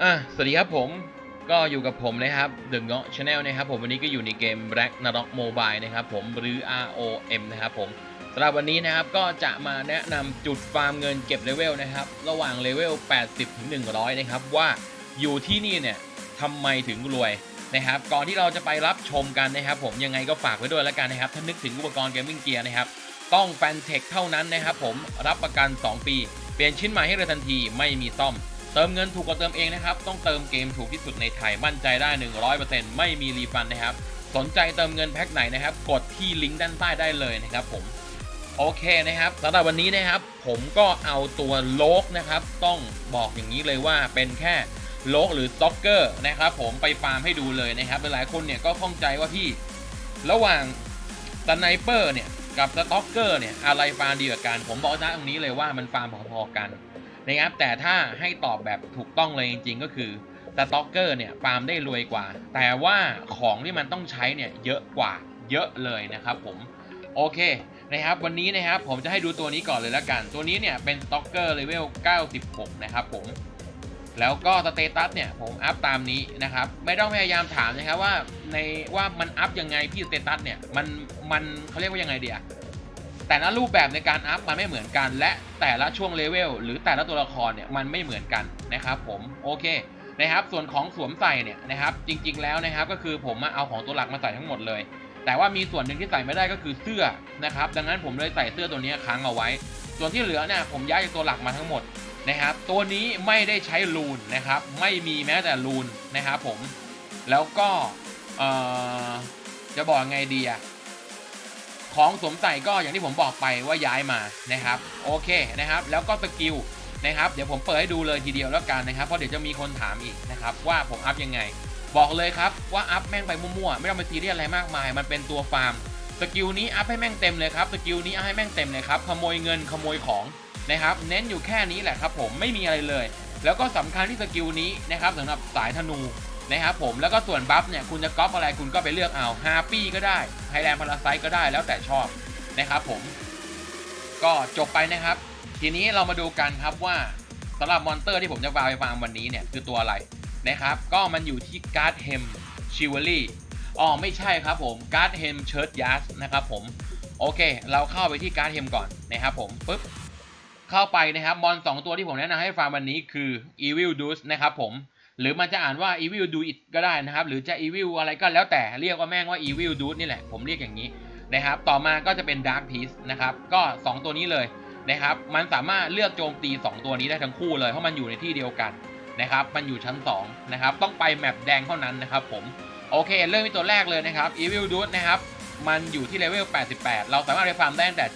อะสวัสดีครับผมก็อยู่กับผมนะครับ The n g a u Channel นะครับผมวันนี้ก็อยู่ในเกม Black n a r o k Mobile นะครับผมหรือ ROM นะครับผมสำหรับวันนี้นะครับก็จะมาแนะนำจุดฟาร์มเงินเก็บเลเวลนะครับระหว่างเลเวล 80 ถึง 100 นะครับ ว่าอยู่ที่นี่เนี่ยทำไมถึงรวยนะครับ ก่อนที่เราจะไปรับชมกันนะครับ ผมยังไงก็ฝากไว้ด้วยแล้วกันนะครับ ถ้านึกถึงอุปกรณ์เกมมิ่งเกียร์นะครับต้องแฟนเทคเท่านั้นนะครับผมรับประกัน 2 ปี เปลี่ยนชิ้นใหม่ให้เลยทันทีไม่มีซ่อม เติมเงินถูกกว่าเติมเองนะครับ ต้องเติมเกมถูกที่สุดในไทยมั่นใจได้ 100%ไม่มีรีฟันนะครับ สนใจเติมเงินแพ็คไหนนะครับ กดที่ลิงก์ด้านใต้ได้เลยนะครับผม โอเคนะครับสำหรับวันนี้นะครับ ผมก็เอาตัวโลกนะครับ ต้องบอกอย่างนี้เลยว่าเป็นแค่โลกหรือสต็อกเกอร์นะครับ ผมไปฟาร์มให้ดูเลยนะครับ หลายๆคนเนี่ยก็ข้องใจว่าพี่ระหว่างสไนเปอร์เนี่ยกับสต็อกเกอร์เนี่ยอะไรฟาร์มดีกว่ากัน ผมบอกนะตรงนี้เลยว่ามันฟาร์มพอๆกัน นะครับแต่ถ้าให้ตอบแบบถูกต้องเลยจริง ๆ ก็คือสต็อกเกอร์เนี่ยฟาร์มได้รวยกว่า แต่ว่าของที่มันต้องใช้เนี่ยเยอะกว่าเยอะเลยนะครับผมโอเคนะครับวันนี้นะครับผมจะให้ดูตัวนี้ก่อนเลยละกัน ตัวนี้เนี่ยเป็นสต็อกเกอร์เลเวล 96 นะครับผมแล้วก็สเตตัสเนี่ยผมอัพตามนี้นะครับไม่ต้องพยายามถามนะครับว่าในว่ามันอัพยังไงพี่สเตตัสเนี่ยมันมันเขาเรียกว่ายังไงเดีย แต่ละรูปแบบในการอัพมันไม่เหมือนกัน และแต่ละช่วงเลเวลหรือแต่ละตัวละครเนี่ยมันไม่เหมือนกันนะครับผมโอเคนะครับส่วนของสวมใส่เนี่ยนะครับจริงๆแล้วนะครับก็คือผมเอาของตัวหลักมาใส่ทั้งหมดเลย แต่ว่ามีส่วนหนึ่งที่ใส่ไม่ได้ก็คือเสื้อนะครับดังนั้นผมเลยใส่เสื้อตัวนี้ค้างเอาไว้ ส่วนที่เหลือเนี่ยผมย้ายจากตัวหลักมาทั้งหมดนะครับตัวนี้ไม่ได้ใช้รูนนะครับไม่มีแม้แต่รูนนะครับผมแล้วก็จะบอกยังไงดีอะ ของสวมใส่ก็อย่างที่ผมบอกไปว่าย้ายมานะครับโอเคนะครับแล้วก็สกิลนะครับเดี๋ยวผมเปิดให้ดูเลยทีเดียวแล้วกันนะครับเพราะเดี๋ยวจะมีคนถามอีกนะครับว่าผมอัพยังไง บอกเลยครับว่าอัพแม่งไปมั่วๆไม่ต้องไปซีเรียสอะไรมากมาย มันเป็นตัวฟาร์มสกิลนี้อัพให้แม่งเต็มเลยครับสกิลนี้อัพให้แม่งเต็มเลยครับขโมยเงินขโมยของนะครับเน้นอยู่แค่นี้แหละครับผมไม่มีอะไรเลย แล้วก็สำคัญที่สกิลนี้นะครับสำหรับสายธนู นะครับผมแล้วก็ส่วนบัฟเนี่ยคุณจะก๊อปอะไรคุณก็ไปเลือกเอาฮาปี้ก็ได้ไฮแลนด์พาราไซก็ได้แล้วแต่ชอบนะครับผม ก็จบไปนะครับ ทีนี้เรามาดูกันครับว่าสำหรับมอนเตอร์ที่ผมจะวาไปฟาร์มวันนี้เนี่ยคือตัวอะไรนะครับ ก็มันอยู่ที่การ์ดเฮมชิวเวลี่อ๋อไม่ใช่ครับผมการ์ดเฮมเชิร์ตยัสนะครับผมโอเค เราเข้าไปที่การ์ดเฮมก่อนนะครับผมปุ๊บเข้าไปนะครับมอนสองตัวที่ผมแนะนำให้ฟาร์มวันนี้คือ Evil d u c e นะครับผม หรือมันจะอ่านว่า evil do it ก็ได้นะครับ หรือจะ evil อะไรก็แล้วแต่เรียกว่าแม่งว่า evil dude นี่แหละ ผมเรียกอย่างนี้นะครับ ต่อมาก็จะเป็น dark piece นะครับ ก็ 2 ตัวนี้เลยนะครับ มันสามารถเลือกโจมตี 2 ตัวนี้ได้ทั้งคู่เลย เพราะมันอยู่ในที่เดียวกันนะครับ มันอยู่ชั้น 2 นะครับ ต้องไปแมปแดงเท่านั้นนะครับผม โอเค เริ่มที่ตัวแรกเลยนะครับ evil dude นะครับ มันอยู่ที่เลเวล 88 เราสามารถไปฟาร์มได้ตั้งแต่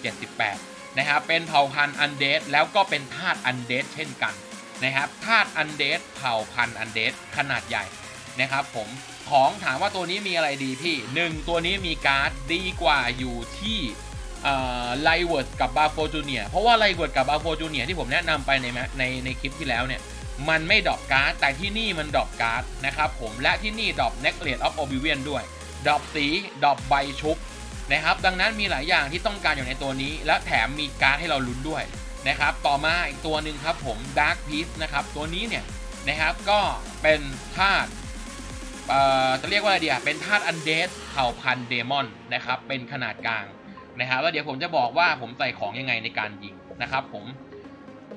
78 นะครับ เป็นเผ่าพันธุ์ undead แล้วก็เป็นธาตุ undead เช่นกัน นะครับธาตุอันเดสเผ่าพันธุ์อันเดสขนาดใหญ่นะครับผมของถามว่าตัวนี้มีอะไรดีพี่ 1 ตัวนี้มีการ์ดดีกว่าอยู่ที่ไลเวิร์ดกับบาโฟจูเนียเพราะว่าไลเวิร์ดกับบาโฟจูเนียที่ผมแนะนำไปในในในคลิปที่แล้วเนี่ย มันไม่ดรอปการ์ด แต่ที่นี่มันดรอปการ์ดนะครับผมและที่นี่ดรอป Necklace of Oblivion ด้วยดรอปสีดรอปใบชุบนะครับ ดังนั้นมีหลายอย่างที่ต้องการอยู่ในตัวนี้ และแถมมีการ์ดให้เราลุ้นด้วย นะครับ ต่อมาอีกตัวหนึ่งครับผม Dark Piece นะครับ ตัวนี้เนี่ยนะครับก็เป็นธาตุเอ่อจะเรียกว่าอะไรดีอะเป็นธาตุอันเดสเผ่าพันธุ์เดมอนนะครับ เป็นขนาดกลางนะครับแล้วเดี๋ยวผมจะบอกว่าผมใส่ของยังไงในการยิงนะครับ ผม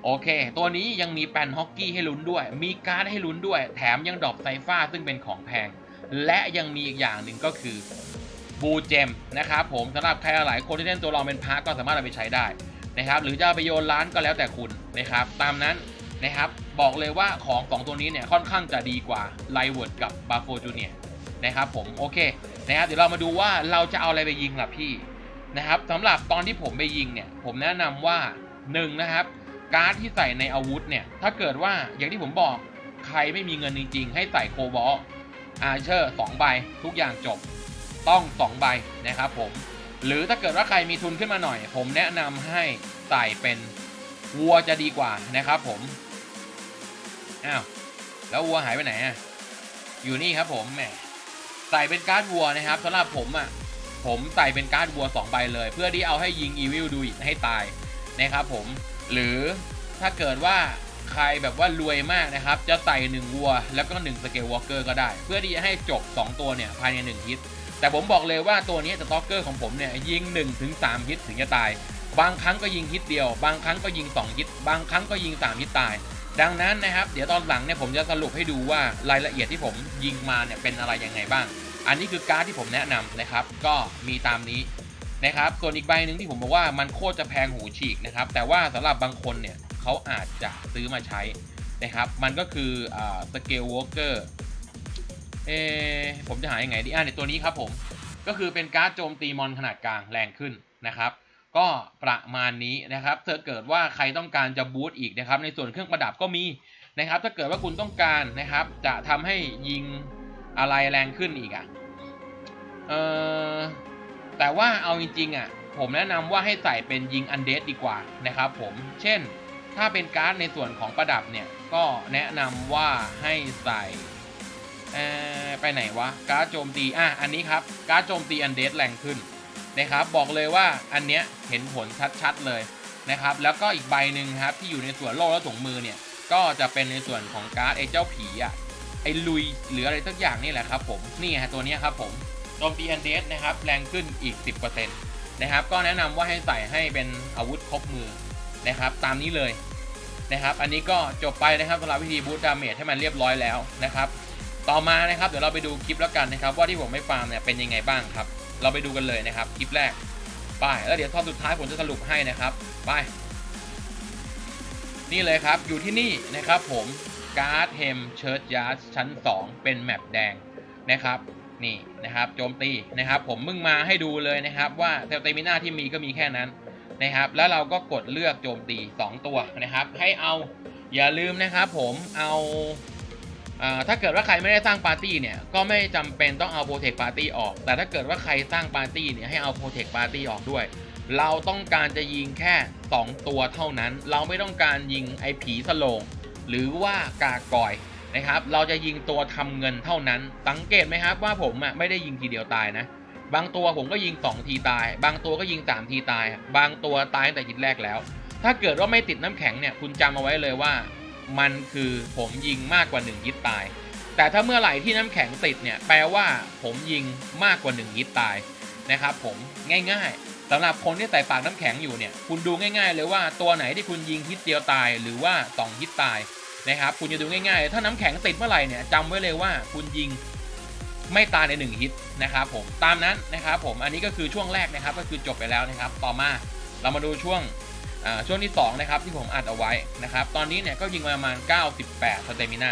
โอเค ตัวนี้ยังมีแปนฮอกกี้ให้ลุ้นด้วย มีการ์ดให้ลุ้นด้วย แถมยังดรอปไซฟ้าซึ่งเป็นของแพง และยังมีอีกอย่างหนึ่งก็คือบูเจมนะครับผมสำหรับใครหลายคนที่เล่นตัวรองเป็นพาร์ก็สามารถเอาไปใช้ได้ นะครับหรือจะไปโยนร้านก็แล้วแต่คุณนะครับตามนั้นนะครับบอกเลยว่าของ2ตัวนี้เนี่ยค่อนข้างจะดีกว่าไลเวิร์ดกับบาโฟจูเนียนะครับผมโอเคนะครับเดี๋ยวเรามาดูว่าเราจะเอาอะไรไปยิงล่ะพี่นะครับสำหรับตอนที่ผมไปยิงเนี่ยผมแนะนำว่า1นะครับการ์ดที่ใส่ในอาวุธเนี่ยถ้าเกิดว่าอย่างที่ผมบอกใครไม่มีเงินจริงๆ ให้ใส่โคบอลอาเชอร์สองใบทุกอย่างจบต้อง 2 ใบนะครับผม หรือถ้าเกิดว่าใครมีทุนขึ้นมาหน่อย ผมแนะนำให้ใส่เป็นวัวจะดีกว่านะครับผมอ้าวแล้ววัวหายไปไหนอะอยู่นี่ครับผมแหมใส่เป็นการ์ดวัวนะครับสำหรับผมอะผมใส่เป็นการ์ดวัว2ใบเลย เพื่อที่เอาให้ยิงอีวิลดูอีกให้ตายนะครับผมหรือถ้าเกิดว่าใครแบบว่ารวยมากนะครับ จะใส่1วัวแล้วก็1สเกลวอล์กเกอร์ก็ได้ เพื่อที่จะให้จบ 2 ตัวเนี่ยภายใน 1 ฮิต แต่ผมบอกเลยว่าตัวนี้สต็อกเกอร์ของผมเนี่ยยิง 1-3ฮิตถึงจะตาย บางครั้งก็ยิงฮิตเดียว บางครั้งก็ยิง 2 ฮิต บางครั้งก็ยิง 3 ฮิตตาย ดังนั้นนะครับ เดี๋ยวตอนหลังเนี่ยผมจะสรุปให้ดูว่ารายละเอียดที่ผมยิงมาเนี่ยเป็นอะไรยังไงบ้าง อันนี้คือการ์ดที่ผมแนะนำนะครับ ก็มีตามนี้นะครับ ส่วนอีกใบหนึ่งที่ผมบอกว่ามันโคตรจะแพงหูฉีกนะครับ แต่ว่าสำหรับบางคนเนี่ยเขาอาจจะซื้อมาใช้นะครับ มันก็คือสเกลวอล์กเกอร์ เอผมจะหายังไงดีอ่าในตัวนี้ครับผม ก็คือเป็นการ์ดโจมตีมอนขนาดกลางแรงขึ้นนะครับ ก็ประมาณนี้นะครับถ้าเกิดว่าใครต้องการจะบูตอีกนะครับ ในส่วนเครื่องประดับก็มีนะครับ ถ้าเกิดว่าคุณต้องการนะครับ จะทำให้ยิงอะไรแรงขึ้นอีกอะ่ะเออแต่ว่าเอาจริงๆอะผมแนะนำว่าให้ใส่เป็นยิงอันเดสดีกว่านะครับผม เช่น ถ้าเป็นการ์ดในส่วนของประดับเนี่ย ก็แนะนำว่าให้ใส่ ไปไหนวะการ์ดโจมตีอะอันนี้ครับการ์ดโจมตีอันเดแรงขึ้นนะครับบอกเลยว่าอันเนี้ยเห็นผลชัดๆเลยนะครับแล้วก็อีกใบหนึ่งครับที่อยู่ในส่วนโล่และถุงมือเนี่ยก็จะเป็นในส่วนของการ์ดไอ้เจ้าผีอะไอ้ลุยหรืออะไรสักอย่างนี่แหละครับผมนี่ฮะตัวนี้ครับผมโจมตีอันเดสนะครับแรงขึ้นอีก 10%นะครับก็แนะนำว่าให้ใส่ให้เป็นอาวุธครบมือนะครับตามนี้เลยนะครับอันนี้ก็จบไปนะครับสำหรับวิธีบูตดาเมจให้มันเรียบร้อยแล้วนะครับ ต่อมานะครับเดี๋ยวเราไปดูคลิปแล้วกันนะครับ ว่าที่ผมไม่ฟาร์มเนี่ยเป็นยังไงบ้างครับ เราไปดูกันเลยนะครับคลิปแรกไปแล้วเดี๋ยวตอนสุดท้ายผมจะสรุปให้นะครับไปนี่เลยครับอยู่ที่นี่นะครับผมการ์ดเฮมเชิร์ชยาร์ชั้น 2 เป็นแมปแดงนะครับนี่นะครับโจมตีนะครับผมมึงมาให้ดูเลยนะครับว่าเซลเตมิน่าที่มีก็มีแค่นั้นนะครับแล้วเราก็กดเลือกโจมตี 2 ตัวนะครับ ให้เอาอย่าลืมนะครับผมเอา ถ้าเกิดว่าใครไม่ได้สร้างปาร์ตี้เนี่ยก็ไม่จำเป็นต้องเอาโปรเทคปาร์ตี้ออก แต่ถ้าเกิดว่าใครสร้างปาร์ตี้เนี่ยให้เอาโปรเทคปาร์ตี้ออกด้วย เราต้องการจะยิงแค่ 2 ตัวเท่านั้น เราไม่ต้องการยิงไอ้ผีสโลง หรือว่ากากอยนะครับ เราจะยิงตัวทำเงินเท่านั้น สังเกตไหมครับว่าผมอะไม่ได้ยิงทีเดียวตายนะ บางตัวผมก็ยิง 2 ทีตาย บางตัวก็ยิง 3 ทีตาย บางตัวตายตั้งแต่ยิงแรกแล้ว ถ้าเกิดว่าไม่ติดน้ำแข็งเนี่ยคุณจำเอาไว้เลยว่า มันคือผมยิงมากกว่า 1 ยิดตาย แต่ถ้าเมื่อไหร่ที่น้ำแข็งติดเนี่ย แปลว่าผมยิงมากกว่า 1 ยิดตายนะครับผมง่ายๆสำหรับคนที่ใส่ปากน้ำแข็งอยู่เนี่ย คุณดูง่ายๆเลยว่าตัวไหนที่คุณยิงฮิตเดียวตายหรือว่า2ฮิตตายนะครับคุณจะดูง่ายๆ ถ้าน้ำแข็งติดเมื่อไหร่เนี่ยจำไว้เลยว่าคุณยิงไม่ตายใน 1 ฮิตนะครับผมตามนั้นนะครับผมอันนี้ก็คือช่วงแรกนะครับก็คือจบไปแล้วนะครับ ต่อมาเรามาดูช่วง ช่วงที่2นะครับที่ผมอัดเอาไว้นะครับตอนนี้เนี่ยก็ยิงมาประมาณ 98สเตมินา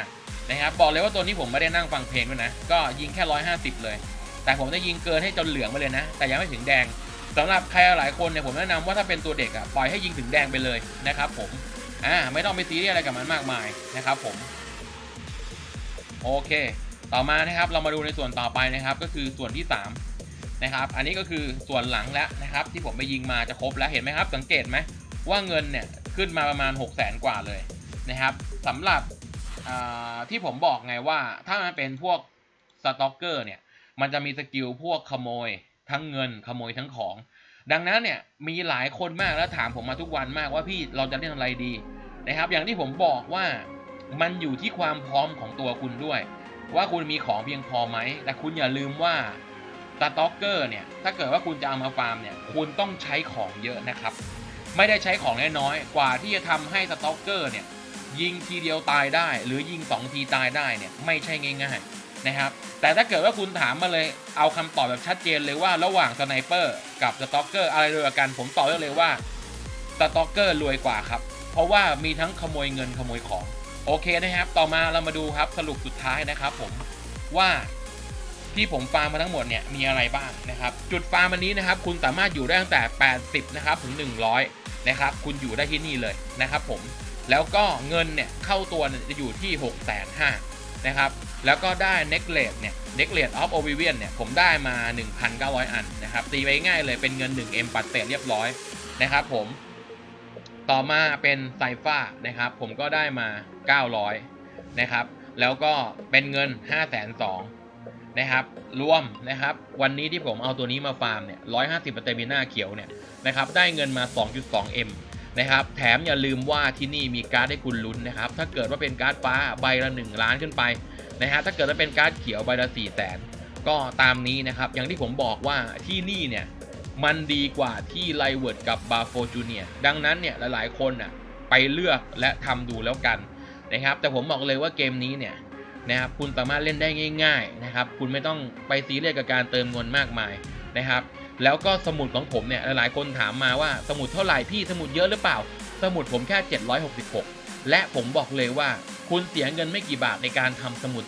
นะครับบอกเลยว่าตัวนี้ผมไม่ได้นั่งฟังเพลงด้วยนะ ก็ยิงแค่ 150 เลย แต่ผมจะยิงเกินให้จนเหลืองไปเลยนะ แต่ยังไม่ถึงแดงสำหรับใครหลายคนเนี่ยผมแนะนำว่าถ้าเป็นตัวเด็กอะปล่อยให้ยิงถึงแดงไปเลยนะครับผมอ่าไม่ต้องไปซีเรียสอะไรกับมันมากมายนะครับผมโอเค ต่อมานะครับเรามาดูในส่วนต่อไปนะครับก็คือส่วนที่ 3 นะครับ อันนี้ก็คือส่วนหลังแล้วนะครับ ที่ผมไปยิงมาจะครบแล้วเห็นไหมครับ สังเกตไหม ว่าเงินเนี่ยขึ้นมาประมาณ 6 0 0 0 0 0กว่าเลยนะครับสำหรับที่ผมบอกไงว่าถ้ามันเป็นพวกสต็อกเกอร์เนี่ยมันจะมีสกิลพวกขโมยทั้งเงินขโมยทั้งของ ดังนั้นเนี่ยมีหลายคนมากแล้วถามผมมาทุกวันมากว่าพี่เราจะเล่นอะไรดีนะครับ อย่างที่ผมบอกว่ามันอยู่ที่ความพร้อมของตัวคุณด้วย ว่าคุณมีของเพียงพอไหม แต่คุณอย่าลืมว่าสต็อกเกอร์เนี่ยถ้าเกิดว่าคุณจะเอามาฟาร์มเนี่ยคุณต้องใช้ของเยอะนะครับ ไม่ได้ใช้ของน้อยๆกว่าที่จะทำให้สต็อกเกอร์เนี่ยยิงทีเดียวตายได้ หรือยิง 2 ทีตายได้เนี่ยไม่ใช่ง่ายๆนะครับแต่ถ้าเกิดว่าคุณถามมาเลยเอาคำตอบแบบชัดเจนเลยว่าระหว่างสไนเปอร์กับสต็อกเกอร์อะไรรวยกว่ากันผมตอบได้เลยว่าสต็อกเกอร์รวยกว่าครับ เพราะว่ามีทั้งขโมยเงินขโมยของ โอเคนะครับ ต่อมาเรามาดูครับสรุปสุดท้ายนะครับผมว่า ที่ผมฟาร์มมาทั้งหมดเนี่ยมีอะไรบ้างนะครับ จุดฟาร์มวันนี้นะครับ คุณสามารถอยู่ได้ตั้งแต่ 80 นะครับถึง 100 นะครับ คุณอยู่ได้ที่นี่เลยนะครับ ผมแล้วก็เงินเนี่ยเข้าตัวจะอยู่ที่ 6 5 0 0 0นะครับ แล้วก็ได้ n e c l a t e เนี่ย n e c l a t e of Oblivion เนี่ย ผมได้มา 1,900 อันนะครับ ตีไปง่ายเลยเป็นเงิน 1M ปัดเศษเรียบร้อยนะครับผม ต่อมาเป็นไซฟ้านะครับ ผมก็ได้มา 900 นะครับ แล้วก็เป็นเงิน 5 2 0 0 นะครับ รวมนะครับ วันนี้ที่ผมเอาตัวนี้มาฟาร์มเนี่ย150เตมิน่าเขียวเนี่ยนะครับ ได้เงินมา 2.2M นะครับ แถมอย่าลืมว่าที่นี่มีการ์ดให้คุณลุ้นนะครับ ถ้าเกิดว่าเป็นการ์ดฟ้าใบละ 1 ล้านขึ้นไปนะฮะ ถ้าเกิดว่าเป็นการ์ดเขียวใบละ4แสนก็ตามนี้นะครับ อย่างที่ผมบอกว่าที่นี่เนี่ยมันดีกว่าที่ไลเวิร์ดกับบาโฟจูเนียดังนั้นเนี่ยหลายๆคนน่ะไปเลือกและทำดูแล้วกันนะครับ แต่ผมบอกเลยว่าเกมนี้เนี่ย นะครับคุณสามารถเล่นได้ง่าย ๆนะครับ คุณไม่ต้องไปซีเรียสกับการเติมเงินมากมายนะครับ แล้วก็สมุดของผมเนี่ยหลายๆคนถามมาว่าสมุดเท่าไหร่พี่สมุดเยอะหรือเปล่า สมุดผมแค่ 766 และผมบอกเลยว่า คุณเสียเงินไม่กี่บาทในการทำสมุด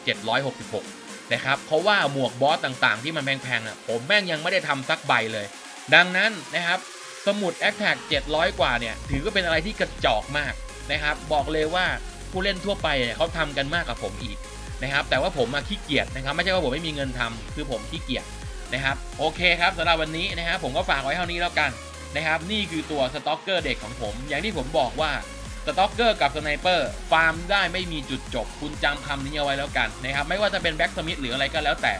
766 นะครับ เพราะว่าหมวกบอสต่างๆ ที่มันแพงๆอะผมแม่งยังไม่ได้ทำสักใบเลย ดังนั้นนะครับสมุด a t t a c 700 กว่าเนี่ยถือก็เป็นอะไรที่กระจอกมากนะครับบอกเลยว่าผู้เล่นทั่วไปเนี่ยเขาทำกันมากกว่าผมอีก นะครับ แต่ว่าผมมาขี้เกียจนะครับ ไม่ใช่ว่าผมไม่มีเงินทำคือผมขี้เกียจนะครับ โอเคครับสำหรับวันนี้นะครับผมก็ฝากไว้เท่านี้แล้วกันนะครับ นี่คือตัวสต็อกเกอร์เด็กของผม อย่างที่ผมบอกว่าสต็อกเกอร์กับสไนเปอร์ฟาร์มได้ไม่มีจุดจบ คุณจำคำนี้เอาไว้แล้วกันนะครับ ไม่ว่าจะเป็นแบ็กสมิธหรืออะไรก็แล้วแต่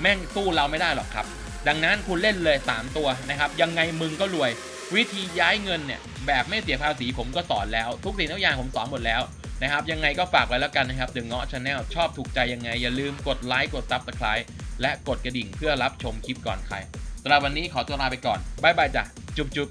แม่งสู้เราไม่ได้หรอกครับ ดังนั้นคุณเล่นเลย 3 ตัวนะครับ ยังไงมึงก็รวย วิธีย้ายเงินเนี่ยแบบไม่เสียภาษีผมก็สอนแล้ว ทุกสิ่งทุกอย่างผมสอนหมดแล้ว นะครับ ยังไงก็ฝากไว้แล้วกันนะครับดึงเงาะชาแนลชอบถูกใจยังไง อย่าลืมกดไลค์กดซับสไครต์และกดกระดิ่งเพื่อรับชมคลิปก่อนใครสำหรับวันนี้ขอตัวลาไปก่อนบ๊ายบายจ้ะจุ๊บจุ๊บ